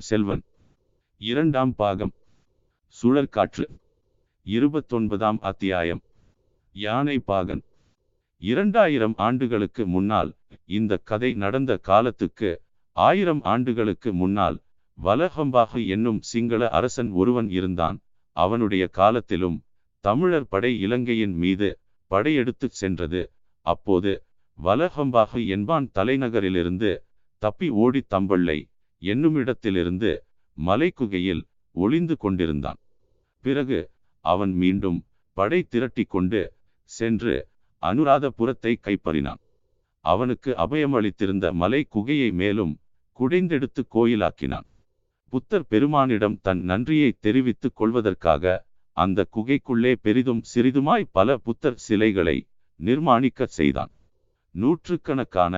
பொன்னியின் செல்வன். இரண்டாம் பாகம். சுழற்காற்று. இருபத்தொன்பதாம் அத்தியாயம். யானை பாகன். இரண்டாயிரம் ஆண்டுகளுக்கு முன்னால் இந்த கதை நடந்த காலத்துக்கு ஆயிரம் ஆண்டுகளுக்கு முன்னால் வலஹம்பாகு என்னும் சிங்கள அரசன் ஒருவன் இருந்தான். அவனுடைய காலத்திலும் தமிழர் படை இலங்கையின் மீது படையெடுத்துச் சென்றது. அப்போது வலஹம்பாகு என்பான் தலைநகரிலிருந்து தப்பி ஓடி தம்பள்ளை என்னுமிடத்திலிருந்து மலைக்குகையில் ஒளிந்து கொண்டிருந்தான். பிறகு அவன் மீண்டும் படை திரட்டி கொண்டு சென்று அனுராதபுரத்தை கைப்பறினான். அவனுக்கு அபயமளித்திருந்த மலை குகையை மேலும் குடைந்தெடுத்து கோயிலாக்கினான். புத்தர் பெருமானிடம் தன் நன்றியை தெரிவித்துக் கொள்வதற்காக அந்த குகைக்குள்ளே பெரிதும் சிறிதுமாய் பல புத்தர் சிலைகளை நிர்மாணிக்கச் செய்தான். நூற்றுக்கணக்கான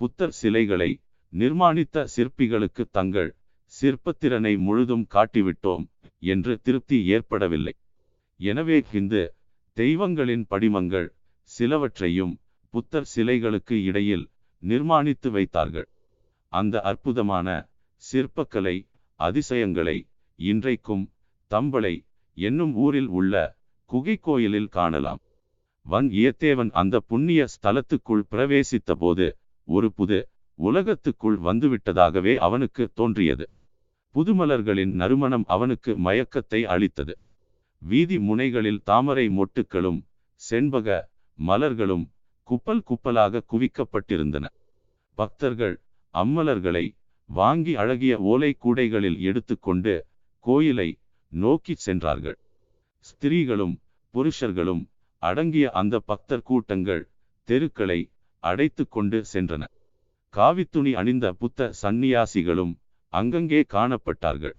புத்தர் சிலைகளை நிர்மாணித்த சிற்பிகளுக்கு தங்கள் சிற்பத்திறனை முழுதும் காட்டிவிட்டோம் என்று திருப்தி ஏற்படவில்லை. எனவே ஹிந்து தெய்வங்களின் படிமங்கள் சிலவற்றையும் புத்தர் சிலைகளுக்கு இடையில் நிர்மாணித்து வைத்தார்கள். அந்த அற்புதமான சிற்பக்கலை அதிசயங்களை இன்றைக்கும் தம்பளை என்னும் ஊரில் உள்ள குகை கோயிலில் காணலாம். வன் இயத்தேவன் அந்த புண்ணிய ஸ்தலத்துக்குள் பிரவேசித்த போது ஒரு புது உலகத்துக்குள் வந்துவிட்டதாகவே அவனுக்கு தோன்றியது. புதுமலர்களின் நறுமணம் அவனுக்கு மயக்கத்தை அளித்தது. வீதி முனைகளில் தாமரை மொட்டுக்களும் செண்பக மலர்களும் குப்பல் குப்பலாக குவிக்கப்பட்டிருந்தன. பக்தர்கள் அம்மலர்களை வாங்கி அழகிய ஓலை கூடைகளில் எடுத்துக்கொண்டு கோயிலை நோக்கி சென்றார்கள். ஸ்திரீகளும் புருஷர்களும் அடங்கிய அந்த பக்தர் கூட்டங்கள் தெருக்களை அடைத்து கொண்டு சென்றன. காவித்துணி அணிந்த புத்த சந்நியாசிகளும் அங்கங்கே காணப்பட்டார்கள்.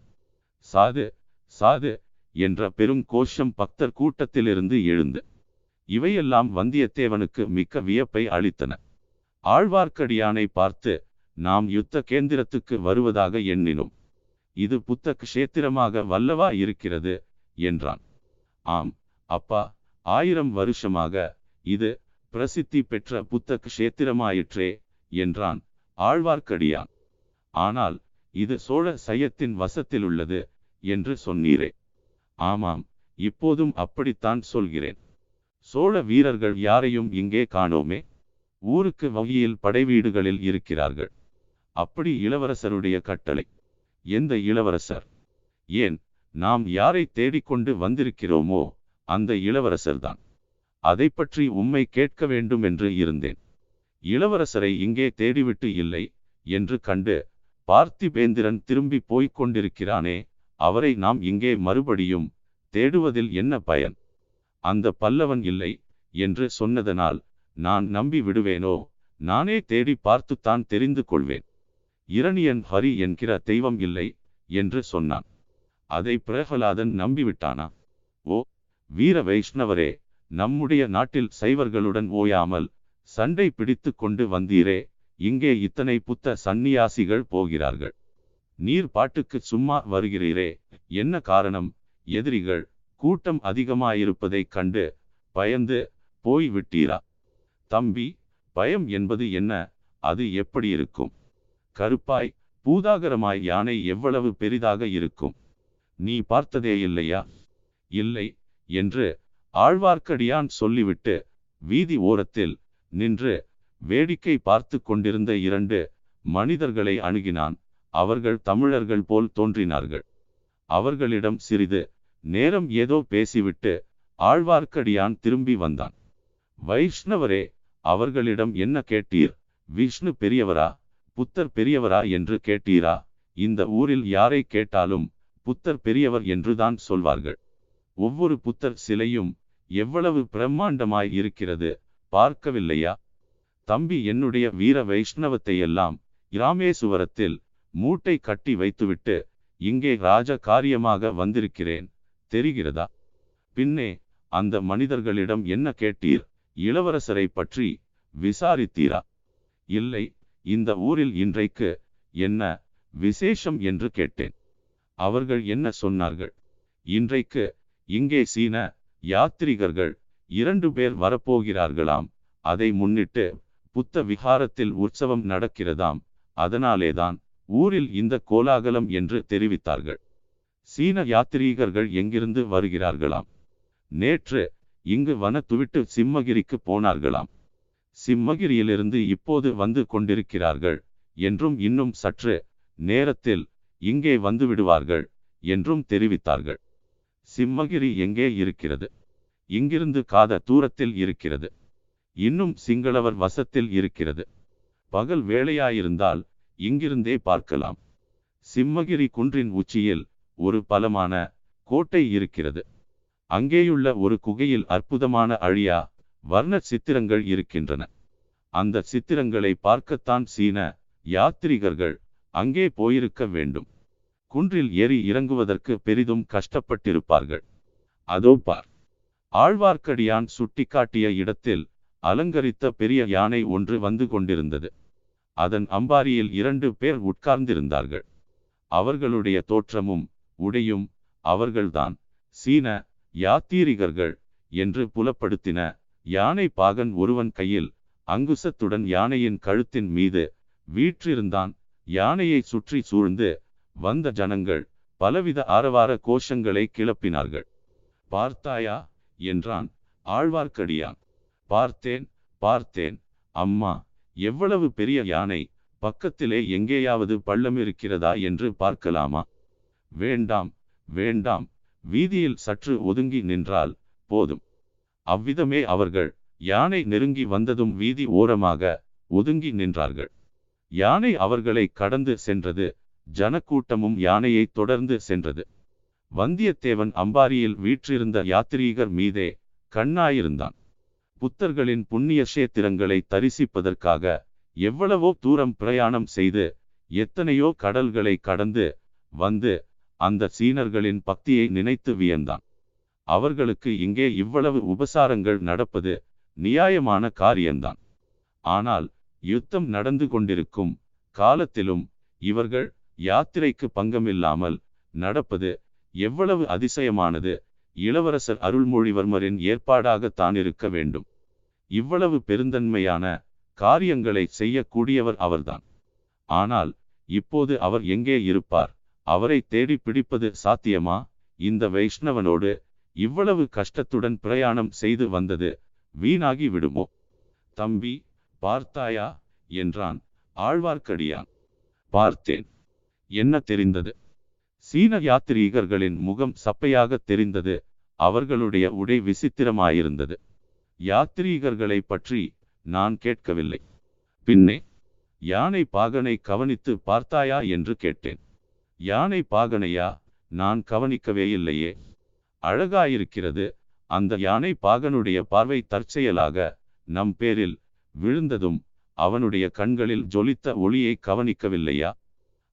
சாது சாது என்ற பெரும் கோஷம் பக்தர் கூட்டத்திலிருந்து எழுந்து இவையெல்லாம் வந்தியத்தேவனுக்கு மிக்க வியப்பை அளித்தன. ஆழ்வார்க்கடியானை பார்த்து நாம் யுத்த கேந்திரத்துக்கு வருவதாக எண்ணினோம். இது புத்த க்ஷேத்திரமாக வல்லவா இருக்கிறது? என்றான். ஆம் அப்பா ஆயிரம் வருஷமாக இது பிரசித்தி பெற்ற புத்த க்ஷேத்திரமாயிற்றே. என்றான். ஆழ்வார்க்கடியான் ஆனால் இது சோழ சையத்தின் வசத்தில் உள்ளது என்று சொன்னீரே. ஆமாம் இப்போதும் அப்படித்தான் சொல்கிறேன். சோழ வீரர்கள் யாரையும் இங்கே காணோமே? ஊருக்கு வகையில் படைவீடுகளில் இருக்கிறார்கள். அப்படி இளவரசருடைய கட்டளை. எந்த இளவரசர்? ஏன் நாம் யாரை தேடிக்கொண்டு வந்திருக்கிறோமோ அந்த இளவரசர்தான். அதை பற்றி உம்மை கேட்க வேண்டும் என்று இருந்தேன். இளவரசரை இங்கே தேடிவிட்டு இல்லை என்று கண்டு பார்த்திபேந்திரன் திரும்பி போய்க் கொண்டிருக்கிறானே அவரை நாம் இங்கே மறுபடியும் தேடுவதில் என்ன பயன்? அந்த பல்லவன் இல்லை என்று சொன்னதனால் நான் நம்பி விடுவேனோ? நானே தேடி பார்த்துத்தான் தெரிந்து கொள்வேன். இரணியன் ஹரி என்கிற தெய்வம் இல்லை என்று சொன்னான். அதை பிரகலாதன் நம்பிவிட்டானா? ஓ வீர வைஷ்ணவரே நம்முடைய நாட்டில் சைவர்களுடன் ஓயாமல் சண்டை பிடித்து கொண்டு வந்தீரே இங்கே இத்தனை புத்த சந்நியாசிகள் போகிறார்கள். நீர் பாட்டுக்கு சும்மா வருகிறீரே என்ன காரணம்? எதிரிகள் கூட்டம் அதிகமாயிருப்பதைக் கண்டு பயந்து போய் விட்டீரா தம்பி பயம் என்பது என்ன? அது எப்படி இருக்கும்? கருப்பாய் பூதாகரமாய் யானை எவ்வளவு பெரிதாக இருக்கும்? நீ பார்த்ததே இல்லையா? இல்லை என்று ஆழ்வார்க்கடியான் சொல்லிவிட்டு வீதி ஓரத்தில் நின்று வேடிக்கை பார்த்து கொண்டிருந்த இரண்டு மனிதர்களை அணுகினான். அவர்கள் தமிழர்கள் போல் தோன்றினார்கள். அவர்களிடம் சிறிது நேரம் ஏதோ பேசிவிட்டு ஆழ்வார்க்கடியான் திரும்பி வந்தான். வைஷ்ணவரே அவர்களிடம் என்ன கேட்டீர்? விஷ்ணு பெரியவரா புத்தர் பெரியவரா என்று கேட்டீரா? இந்த ஊரில் யாரை கேட்டாலும் புத்தர் பெரியவர் என்றுதான் சொல்வார்கள். ஒவ்வொரு புத்தர் சிலையும் எவ்வளவு பிரம்மாண்டமாய் இருக்கிறது பார்க்கவில்லையா? தம்பி என்னுடைய வீர வைஷ்ணவத்தையெல்லாம் இராமேசுவரத்தில் மூட்டை கட்டி வைத்துவிட்டு இங்கே ராஜ காரியமாக வந்திருக்கிறேன் தெரிகிறதா? பின்னே அந்த மனிதர்களிடம் என்ன கேட்டீர்? இளவரசரை பற்றி விசாரித்தீரா? இல்லை இந்த ஊரில் இன்றைக்கு என்ன விசேஷம் என்று கேட்டேன். அவர்கள் என்ன சொன்னார்கள்? இன்றைக்கு இங்கே சீன யாத்திரிகர்கள் இரண்டு பேர் வரப்போகிறார்களாம். அதை முன்னிட்டு புத்த விகாரத்தில் உற்சவம் நடக்கிறதாம். அதனாலேதான் ஊரில் இந்த கோலாகலம் என்று தெரிவித்தார்கள். சீன யாத்திரீகர்கள் எங்கிருந்து வருகிறார்களாம்? நேற்று இங்கு வன துவிட்டு சிம்மகிரிக்கு போனார்களாம். சிம்மகிரியிலிருந்து இப்போது வந்து கொண்டிருக்கிறார்கள் என்றும் இன்னும் சற்று நேரத்தில் இங்கே வந்து விடுவார்கள் என்றும் தெரிவித்தார்கள். சிம்மகிரி எங்கே இருக்கிறது? இங்கிருந்து காத தூரத்தில் இருக்கிறது. இன்னும் சிங்களவர் வசத்தில் இருக்கிறது. பகல் வேளையாயிருந்தால் இங்கிருந்தே பார்க்கலாம். சிம்மகிரி குன்றின் உச்சியில் ஒரு பலமான கோட்டை இருக்கிறது. அங்கேயுள்ள ஒரு குகையில் அற்புதமான அழியா வர்ண சித்திரங்கள் இருக்கின்றன. அந்த சித்திரங்களை பார்க்கத்தான் சீன யாத்திரிகர்கள் அங்கே போயிருக்க வேண்டும். குன்றில் ஏறி இறங்குவதற்கு பெரிதும் கஷ்டப்பட்டிருப்பார்கள். அதோ பார். ஆழ்வார்க்கடியான் சுட்டிக்காட்டிய இடத்தில் அலங்கரித்த பெரிய யானை ஒன்று வந்து கொண்டிருந்தது. அதன் அம்பாரியில் இரண்டு பேர் உட்கார்ந்திருந்தார்கள். அவர்களுடைய தோற்றமும் உடையும் அவர்கள்தான். சீன யாத்தீரிகர்கள் என்று புலப்படுத்தின யானை பாகன் ஒருவன் கையில் அங்குசத்துடன் யானையின் கழுத்தின் மீது வீற்றிருந்தான். யானையை சுற்றி சூழ்ந்து வந்த ஜனங்கள் பலவித ஆரவார கோஷங்களை கிளப்பினார்கள். பார்த்தாயா? என்றான். ஆழ்வார்க்கடியான் பார்த்தேன் பார்த்தேன். அம்மா எவ்வளவு பெரிய யானை பக்கத்திலே எங்கேயாவது பள்ளம் இருக்கிறதா என்று பார்க்கலாமா? வேண்டாம் வேண்டாம். வீதியில் சற்று ஒதுங்கி நின்றால் போதும். அவ்விதமே அவர்கள் யானை நெருங்கி வந்ததும் வீதி ஓரமாக ஒதுங்கி நின்றார்கள். யானை அவர்களை கடந்து சென்றது ஜனக்கூட்டமும் யானையை தொடர்ந்து சென்றது. வந்தியத்தேவன் அம்பாரியில் வீற்றிருந்த யாத்திரீகர் மீதே கண்ணாயிருந்தான். புத்தர்களின் புண்ணிய சேத்திரங்களை தரிசிப்பதற்காக எவ்வளவோ தூரம் பிரயாணம் செய்து எத்தனையோ கடல்களை கடந்து வந்து அந்த சீனர்களின் பக்தியை நினைத்து வியந்தான். அவர்களுக்கு இங்கே இவ்வளவு உபசாரங்கள் நடப்பது நியாயமான காரியம்தான் ஆனால் யுத்தம் நடந்து கொண்டிருக்கும் காலத்திலும் இவர்கள் யாத்திரைக்கு பங்கமில்லாமல் நடப்பது எவ்வளவு அதிசயமானது. இளவரசர் அருள்மொழிவர்மரின் ஏற்பாடாகத்தான் இருக்க வேண்டும். இவ்வளவு பெருந்தன்மையான காரியங்களை செய்யக்கூடியவர் அவர்தான். ஆனால் இப்போது அவர் எங்கே இருப்பார்? அவரை தேடி பிடிப்பது சாத்தியமா? இந்த வைஷ்ணவனோடு இவ்வளவு கஷ்டத்துடன் பிரயாணம் செய்து வந்தது வீணாகி விடுமோ? தம்பி பார்த்தாயா? என்றான். ஆழ்வார்க்கடியான். பார்த்தேன். என்ன தெரிந்தது? சீன யாத்திரீகர்களின் முகம் சப்பையாக தெரிந்தது. அவர்களுடைய உடை விசித்திரமாயிருந்தது. யாத்திரீகர்களை பற்றி நான் கேட்கவில்லை. பின்னே யானை பாகனை கவனித்து பார்த்தாயா என்று கேட்டேன். யானை பாகனையா? நான் கவனிக்கவே இல்லையே. அழகாயிருக்கிறது. அந்த யானை பாகனுடைய பார்வை தற்செயலாக நம் பேரில் விழுந்ததும் அவனுடைய கண்களில் ஜொலித்த ஒளியை கவனிக்கவில்லையா?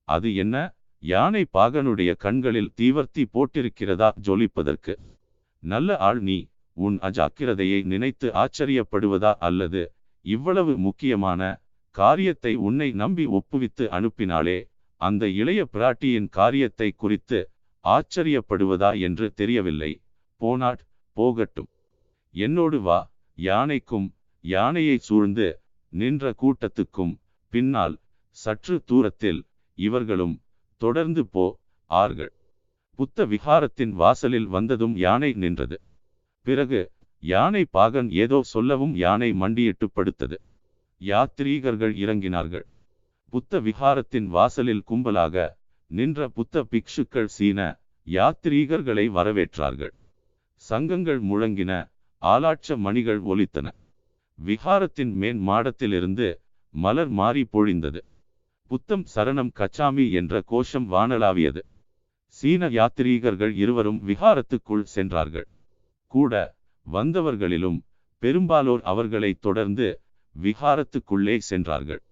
அது என்ன? யானை பாகனுடைய கண்களில் தீவர்த்தி போட்டிருக்கிறதா ஜொலிப்பதற்கு? நல்ல ஆள் நீ உன் அஜாக்கிரதையை நினைத்து ஆச்சரியப்படுவதா அல்லது இவ்வளவு முக்கியமான காரியத்தை உன்னை நம்பி ஒப்புவித்து அனுப்பினாலே அந்த இளைய பிராட்டியின் காரியத்தை குறித்து ஆச்சரியப்படுவதா என்று தெரியவில்லை. போனாட் போகட்டும். என்னோடு வா யானைக்கும் யானையை சூழ்ந்து நின்ற கூட்டத்துக்கும் பின்னால் சற்று தூரத்தில் இவர்களும் தொடர்ந்து போ ஆர்கள் புத்த விகாரத்தின் வாசலில் வந்ததும் யானை நின்றது. பிறகு யானை பாகன் ஏதோ சொல்லவும் யானை மண்டியிட்டு படுத்தது. யாத்ரீகர்கள் இறங்கினார்கள். புத்த விகாரத்தின் வாசலில் கும்பலாக நின்ற புத்த பிக்ஷுக்கள் சீன யாத்ரீகர்களை வரவேற்றார்கள். சங்கங்கள் முழங்கின ஆலாட்ச மணிகள் ஒலித்தன. விகாரத்தின் மேன் மாடத்திலிருந்து மலர் மாறி பொழிந்தது. புத்தம் சரணம் கச்சாமி என்ற கோஷம் வானலாவியது சீன யாத்திரீகர்கள் இருவரும் விகாரத்துக்குள் சென்றார்கள். கூட வந்தவர்களிலும் பெரும்பாலோர் அவர்களை தொடர்ந்து விகாரத்துக்குள்ளே சென்றார்கள்.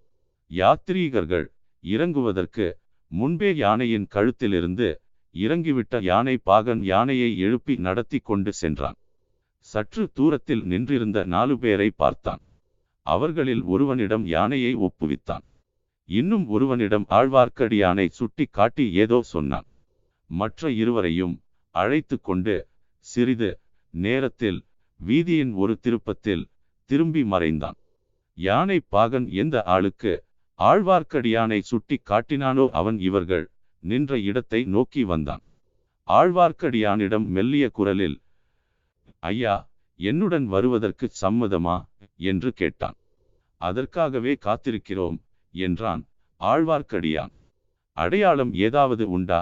யாத்திரீகர்கள் இறங்குவதற்கு முன்பே யானையின் கழுத்திலிருந்து இறங்கிவிட்ட யானை பாகன் யானையை எழுப்பி நடத்தி கொண்டு சென்றான். சற்று தூரத்தில் நின்றிருந்த நாலு பேரை பார்த்தான். அவர்களில் ஒருவனிடம் யானையை ஒப்புவித்தான். இன்னும் ஒருவனிடம் ஆழ்வார்க்கடியானை சுட்டி காட்டி ஏதோ சொன்னான். மற்ற இருவரையும் அழைத்து கொண்டு சிறிது நேரத்தில் வீதியின் ஒரு திருப்பத்தில் திரும்பி மறைந்தான். யானை பாகன் எந்த ஆளுக்கு ஆழ்வார்க்கடியானை சுட்டி காட்டினானோ அவன் இவர்கள் நின்ற இடத்தை நோக்கி வந்தான். ஆழ்வார்க்கடியானிடம் மெல்லிய குரலில் ஐயா என்னுடன் வருவதற்கு சம்மதமா? என்று கேட்டான். அதற்காகவே காத்திருக்கிறோம். என்றான். ஆழ்வார்க்கடியான் அடையாளம் ஏதாவது உண்டா?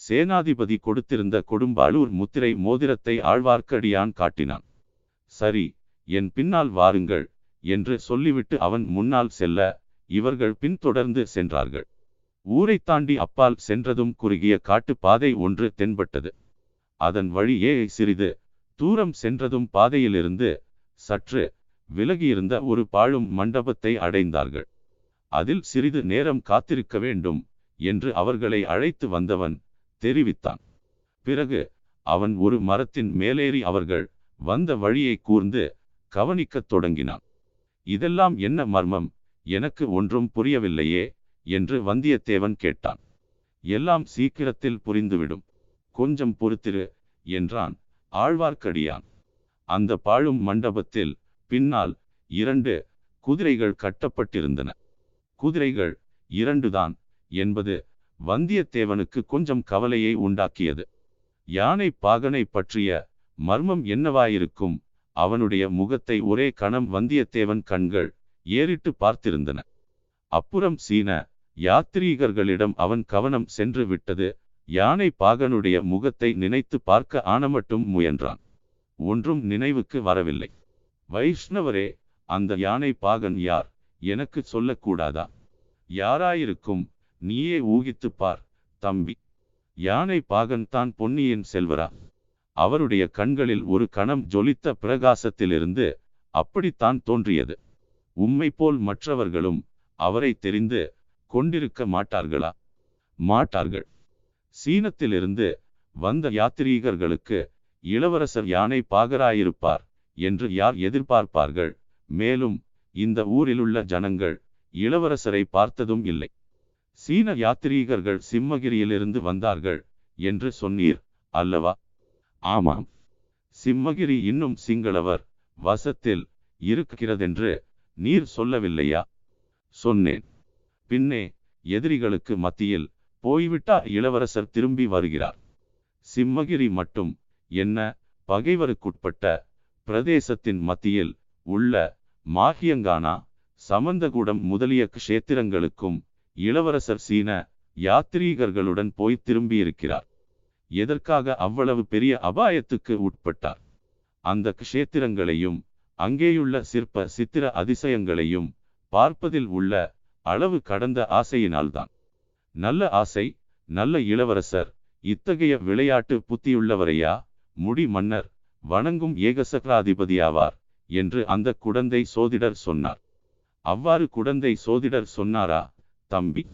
சேனாதிபதி கொடுத்திருந்த கொடும்பாளூர் முத்திரை மோதிரத்தை ஆழ்வார்க்கடியான் காட்டினான். சரி என் பின்னால் வாருங்கள் என்று சொல்லிவிட்டு அவன் முன்னால் செல்ல இவர்கள் பின்தொடர்ந்து சென்றார்கள். ஊரை தாண்டி அப்பால் சென்றதும் குறுகிய காட்டு பாதை ஒன்று தென்பட்டது. அதன் வழியே சிறிது தூரம் சென்றதும் பாதையிலிருந்து சற்று விலகியிருந்த ஒரு பாழும் மண்டபத்தை அடைந்தார்கள். அதில் சிறிது நேரம் காத்திருக்க வேண்டும் என்று அவர்களை அழைத்து வந்தவன் தெரிவித்தான். பிறகு அவன் ஒரு மரத்தின் மேலேறி அவர்கள் வந்த வழியை கூர்ந்து கவனிக்கத் தொடங்கினான். இதெல்லாம் என்ன மர்மம்? எனக்கு ஒன்றும் புரியவில்லையே என்று வந்தியத்தேவன் கேட்டான். எல்லாம் சீக்கிரத்தில் புரிந்துவிடும். கொஞ்சம் பொறுத்திரு என்றான் ஆழ்வார்க்கடியான். அந்த பாழும் மண்டபத்தில் பின்னால் இரண்டு குதிரைகள் கட்டப்பட்டிருந்தன. குதிரைகள் இரண்டுதான் என்பது வந்தியத்தேவனுக்கு கொஞ்சம் கவலையை உண்டாக்கியது. யானை பாகனை பற்றிய மர்மம் என்னவாயிருக்கும்? அவனுடைய முகத்தை ஒரே கணம் வந்தியத்தேவன் கண்கள் ஏறிட்டு பார்த்திருந்தன. அப்புறம் சீன யாத்ரீகர்களிடம் அவன் கவனம் சென்று விட்டது. யானை பாகனுடைய முகத்தை நினைத்து பார்க்க ஆனமட்டும் முயன்றான். ஒன்றும் நினைவுக்கு வரவில்லை. வைஷ்ணவரே அந்த யானை பாகன் யார்? எனக்கு சொல்லக்கூடாதா? யாராயிருக்கும் நீயே ஊகித்துப் பார் தம்பி. யானை பாகன் தான் பொன்னியின் செல்வரா? அவருடைய கண்களில் ஒரு கணம் ஜொலித்த பிரகாசத்திலிருந்து அப்படித்தான் தோன்றியது. உம்மை போல் மற்றவர்களும் அவரை தெரிந்து கொண்டிருக்க மாட்டார்களா? மாட்டார்கள். சீனத்திலிருந்து வந்த யாத்திரீகர்களுக்கு இளவரசர் யானை பாகராயிருப்பார் என்று யார் எதிர்பார்ப்பார்கள்? மேலும் இந்த ஊரிலுள்ள ஜனங்கள் இளவரசரை பார்த்ததும் இல்லை. சீன யாத்திரீகர்கள் சிம்மகிரியிலிருந்து வந்தார்கள் என்று சொன்னீர் அல்லவா? ஆமாம். சிம்மகிரி இன்னும் சிங்களவர் வசத்தில் இருக்கிறதென்று நீர் சொல்லவில்லையா? சொன்னேன். பின்னே எதிரிகளுக்கு மத்தியில் போய்விட்டா இளவரசர் திரும்பி வருகிறார். சிம்மகிரி மட்டும் என்ன பகைவருக்குட்பட்ட பிரதேசத்தின் மத்தியில் உள்ள மாஹியங்கானா சமந்தகுடம் முதலிய க்ஷேத்திரங்களுக்கும் இளவரசர் சீன யாத்ரீகர்களுடன் போய் திரும்பியிருக்கிறார். எதற்காக அவ்வளவு பெரிய அபாயத்துக்கு உட்பட்டார்? அந்த க்ஷேத்திரங்களையும் அங்கேயுள்ள சிற்ப சித்திர அதிசயங்களையும் பார்ப்பதில் உள்ள அளவு கடந்த ஆசையினால்தான். நல்ல ஆசை நல்ல இளவரசர் இத்தகைய விளையாட்டு புத்தியுள்ளவரையா? முடி மன்னர் வணங்கும் ஏகசக்ராதிபதியாவார். என்று அந்த குடந்தை சோதிடர் சொன்னார். அவ்வாறு குடந்தை சோதிடர் சொன்னாரா தம்பி?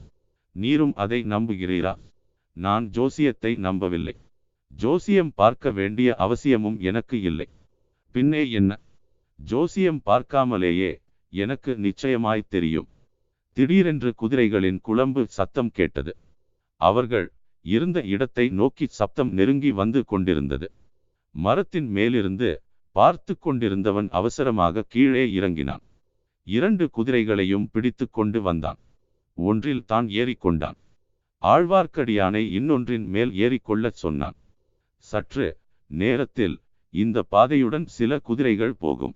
நீரும் அதை நம்புகிறீரா? நான் ஜோசியத்தை நம்பவில்லை. ஜோசியம் பார்க்க வேண்டிய அவசியமும் எனக்கு இல்லை. பின்னே என்ன? ஜோசியம் பார்க்காமலேயே எனக்கு நிச்சயமாய் தெரியும். திடீரென்று குதிரைகளின் குழம்பு சத்தம் கேட்டது. அவர்கள் இருந்த இடத்தை நோக்கி சப்தம் நெருங்கி வந்து கொண்டிருந்தது. மரத்தின் மேலிருந்து பார்த்து கொண்டிருந்தவன் அவசரமாக கீழே இறங்கினான். இரண்டு குதிரைகளையும் பிடித்து கொண்டு வந்தான். ஒன்றில் தான் ஏறிக்கொண்டான். ஆழ்வார்க்கடியானை இன்னொன்றின் மேல் ஏறிக்கொள்ளச் சொன்னான். சற்று நேரத்தில் இந்த பாதையுடன் சில குதிரைகள் போகும்.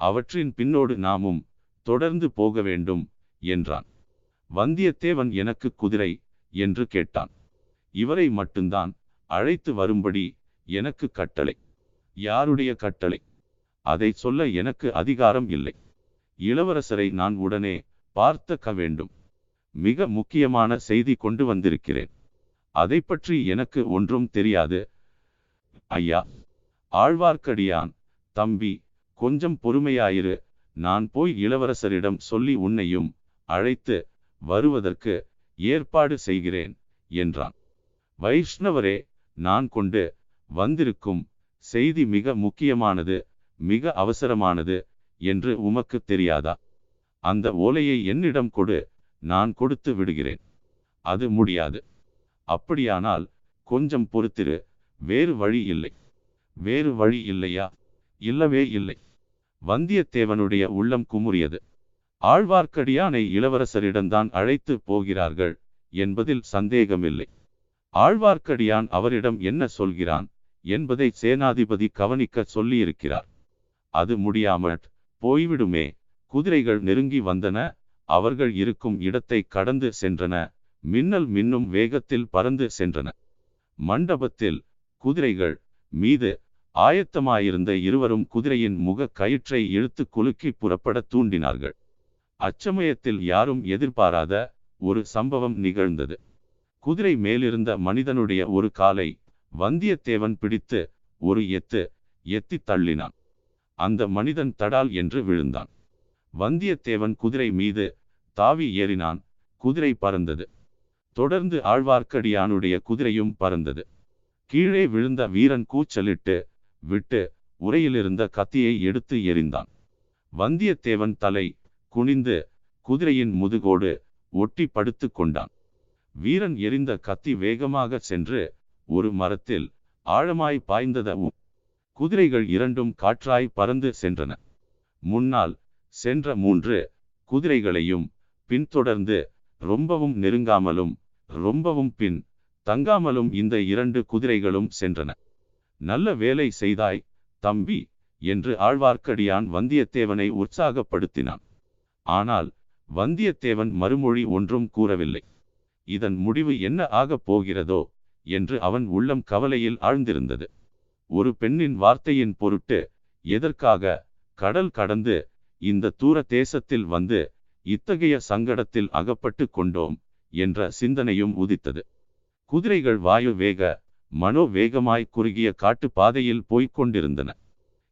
அவற்றின் பின்னோடு நாமும் தொடர்ந்து போக வேண்டும் என்றான். வந்தியத்தேவன் எனக்கு குதிரை என்று கேட்டான். இவரை மட்டும்தான் அழைத்து வரும்படி எனக்கு கட்டளை. யாருடைய கட்டளை? அதை சொல்ல எனக்கு அதிகாரம் இல்லை. இளவரசரை நான் உடனே பார்த்துக்க வேண்டும். மிக முக்கியமான செய்தி கொண்டு வந்திருக்கிறேன். அதை பற்றி எனக்கு ஒன்றும் தெரியாது. ஐயா ஆழ்வார்க்கடியான் தம்பி கொஞ்சம் பொறுமையாயிரு. நான் போய் இளவரசரிடம் சொல்லி உன்னையும் அழைத்து வருவதற்கு ஏற்பாடு செய்கிறேன் என்றான். வைஷ்ணவரே நான் கொண்டு வந்திருக்கும் செய்தி மிக முக்கியமானது மிக அவசரமானது என்று உமக்கு தெரியாதா? அந்த ஓலையை என்னிடம் கொடு நான் கொடுத்து விடுகிறேன். அது முடியாது. அப்படியானால் கொஞ்சம் பொறுத்திரு வேறு வழி இல்லை. வேறு வழி இல்லையா? இல்லவே இல்லை. வந்தியத்தேவனுடைய உள்ளம் குமுறியது. ஆழ்வார்க்கடியானை இளவரசரிடம்தான் அழைத்து போகிறார்கள் என்பதில் சந்தேகமில்லை. ஆழ்வார்க்கடியான் அவரிடம் என்ன சொல்கிறான்? என்பதை சேனாதிபதி கவனிக்க சொல்லியிருக்கிறார். அது முடியாமற் போய்விடுமே. குதிரைகள் நெருங்கி வந்தன. அவர்கள் இருக்கும் இடத்தை கடந்து சென்றன. மின்னல் மின்னும் வேகத்தில் பறந்து சென்றன. மண்டபத்தில் குதிரைகள் மீது ஆயத்தமாயிருந்த இருவரும் குதிரையின் முக கயிற்றை இழுத்து குலுக்கி புறப்பட தூண்டினார்கள். அச்சமயத்தில் யாரும் எதிர்பாராத ஒரு சம்பவம் நிகழ்ந்தது. குதிரை மேலிருந்த மனிதனுடைய ஒரு காலை வந்தியத்தேவன் பிடித்து ஒரு எத்து எத்தி தள்ளினான். அந்த மனிதன் தடால் என்று விழுந்தான். வந்தியத்தேவன் குதிரை மீது தாவி ஏறினான். குதிரை பறந்தது. தொடர்ந்து ஆழ்வார்க்கடியானுடைய குதிரையும் பறந்தது. கீழே விழுந்த வீரன் கூச்சலிட்டு விட்டு உரையிலிருந்த கத்தியை எடுத்து எறிந்தான். வந்தியத்தேவன் தலை குனிந்து குதிரையின் முதுகோடு ஒட்டி படுத்து கொண்டான். வீரன் எரிந்த கத்தி வேகமாக சென்று ஒரு மரத்தில் ஆழமாய் பாய்ந்ததவும் குதிரைகள் இரண்டும் காற்றாய் பறந்து சென்றன. முன்னால் சென்ற மூன்று குதிரைகளையும் பின்தொடர்ந்து ரொம்பவும் நெருங்காமலும் ரொம்பவும் பின் தங்காமலும் இந்த இரண்டு குதிரைகளும் சென்றன. நல்ல வேலை செய்தாய் தம்பி என்று ஆழ்வார்க்கடியான் வந்தியத்தேவனை உற்சாகப்படுத்தினான். ஆனால் வந்தியத்தேவன் மறுமொழி ஒன்றும் கூறவில்லை. இதன் முடிவு என்ன ஆகப் போகிறதோ என்று அவன் உள்ளம் கவலையில் ஆழ்ந்திருந்தது. ஒரு பெண்ணின் வார்த்தையின் பொருட்டு எதற்காக கடல் கடந்து இந்த தூர தேசத்தில் வந்து இத்தகைய சங்கடத்தில் அகப்பட்டு கொண்டோம் என்ற சிந்தனையும் உதித்தது. குதிரைகள் வாயு வேக மனோ வேகமாய் குறுகிய காட்டு பாதையில் போய்க் கொண்டிருந்தன.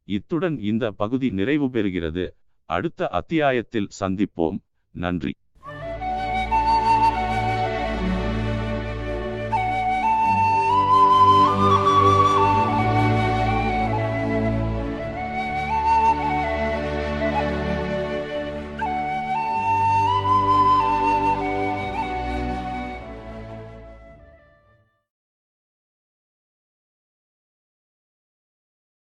இத்துடன் இந்த பகுதி நிறைவு பெறுகிறது. அடுத்த அத்தியாயத்தில் சந்திப்போம். நன்றி.